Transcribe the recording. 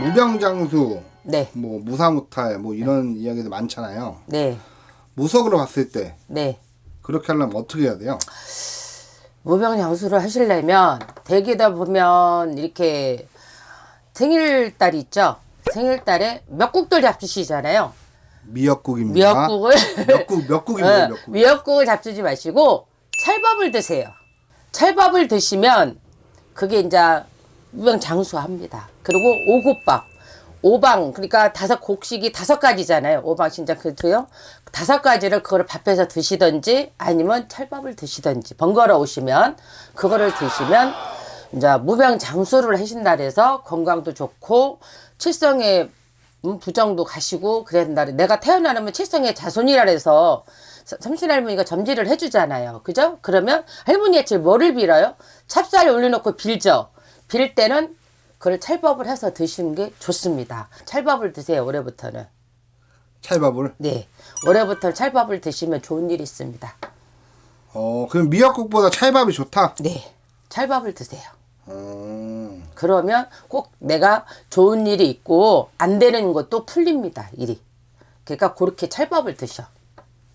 무병장수, 네, 뭐 무사무탈, 뭐 이런 이야기도 많잖아요. 네, 무속으로 봤을 때 네. 그렇게 하려면 어떻게 해야 돼요? 무병장수를 하시려면 대기다 보면 이렇게 생일달이 있죠. 생일달에 몇국들 잡수시잖아요. 미역국입니다. 미역국을 몇국 몇 국입니다. 어, 몇국. 미역국을 잡수지 마시고 찰밥을 드세요. 찰밥을 드시면 그게 이제 무병장수합니다. 그리고 오곡밥, 오방 그러니까 다섯 곡식이 다섯 가지잖아요. 오방 진짜 그도요. 다섯 가지를 그걸 밥해서 드시든지 아니면 찰밥을 드시든지 번거로 오시면 그거를 드시면 이제 무병장수를 하신다 그래서 건강도 좋고 칠성에 음, 부정도 가시고 그랬다. 내가 태어나면 칠성의 자손이라 해서 삼신 할머니가 점지를 해주잖아요. 그죠? 그러면 할머니가 제일 뭐를 빌어요? 찹쌀 올려놓고 빌죠. 빌 때는 그걸 찰밥을 해서 드시는 게 좋습니다. 찰밥을 드세요. 올해부터는. 찰밥을. 네. 올해부터 찰밥을 드시면 좋은 일이 있습니다. 어, 그럼 미역국보다 찰밥이 좋다. 네. 찰밥을 드세요. 음, 그러면 꼭 내가 좋은 일이 있고 안 되는 것도 풀립니다. 일이. 그러니까 그렇게 찰밥을 드셔.